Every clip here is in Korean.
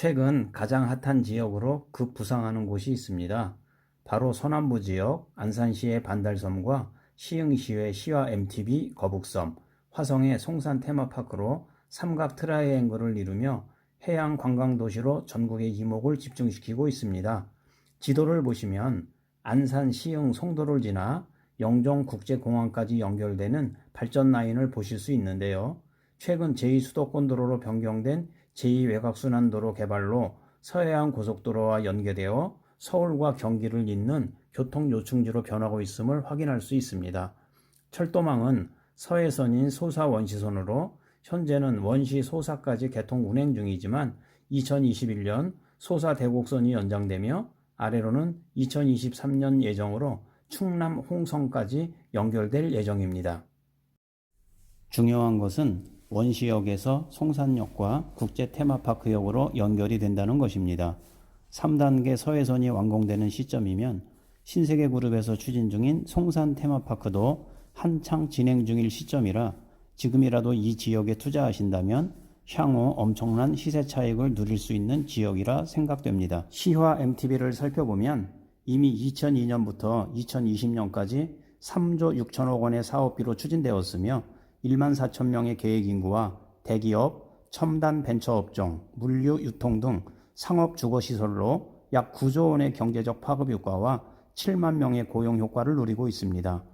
최근 가장 핫한 지역으로 급부상하는 곳이 있습니다. 바로 서남부 지역 안산시의 반달섬과 시흥시의 시와 MTB 거북섬, 화성의 송산 테마파크로 삼각 트라이앵글을 이루며 해양 관광 도시로 전국의 이목을 집중시키고 있습니다. 지도를 보시면 안산 시흥 송도를 지나 영종 국제공항까지 연결되는 발전 라인을 보실 수 있는데요. 최근 제2수도권 도로로 변경된 제2외곽순환도로 개발로 서해안 고속도로와 연계되어 서울과 경기를 잇는 교통요충지로 변하고 있음을 확인할 수 있습니다. 철도망은 서해선인 소사 원시선으로 현재는 원시 소사까지 개통 운행 중이지만 2021년 소사 대곡선이 연장되며 아래로는 2023년 예정으로 충남 홍성까지 연결될 예정입니다. 중요한 것은 원시역에서 송산역과 국제 테마파크역으로 연결이 된다는 것입니다. 3단계 서해선이 완공되는 시점이면 신세계 그룹에서 추진 중인 송산 테마파크도 한창 진행 중일 시점이라 지금이라도 이 지역에 투자하신다면 향후 엄청난 시세 차익을 누릴 수 있는 지역이라 생각됩니다. 시화 MTB를 살펴보면 이미 2002년부터 2020년까지 3조 6천억 원의 사업비로 추진되었으며 1만 4천 명의 계획 인구와 대기업, 첨단 벤처 업종, 물류, 유통 등 상업 주거 시설로 약 9조 원의 경제적 파급 효과와 7만 명의 고용 효과를 누리고 있습니다.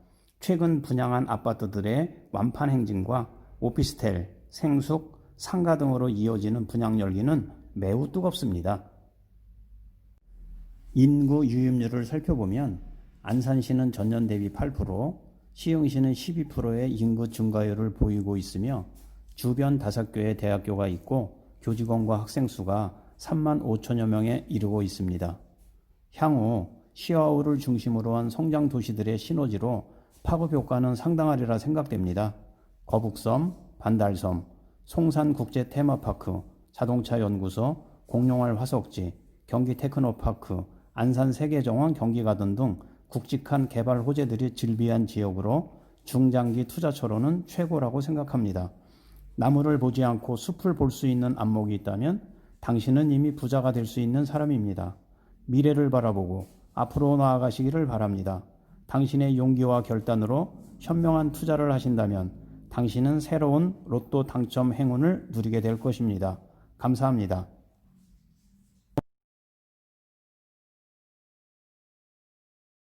최근 분양한 아파트들의 완판 행진과 오피스텔, 생숙, 상가 등으로 이어지는 분양 열기는 매우 뜨겁습니다. 인구 유입률을 살펴보면 안산시는 전년 대비 8%, 시흥시는 12%의 인구 증가율을 보이고 있으며 주변 다섯 개의 대학교가 있고 교직원과 학생 수가 3만 5천여 명에 이르고 있습니다. 향후 시아우를 중심으로 한 성장 도시들의 시너지로 파급 효과는 상당하리라 생각됩니다. 거북섬, 반달섬, 송산국제 테마파크, 자동차 연구소, 공룡알 화석지, 경기 테크노파크, 안산 세계정원 경기가든 등 굵직한 개발 호재들이 즐비한 지역으로 중장기 투자처로는 최고라고 생각합니다. 나무를 보지 않고 숲을 볼 수 있는 안목이 있다면 당신은 이미 부자가 될 수 있는 사람입니다. 미래를 바라보고 앞으로 나아가시기를 바랍니다. 당신의 용기와 결단으로 현명한 투자를 하신다면 당신은 새로운 로또 당첨 행운을 누리게 될 것입니다. 감사합니다.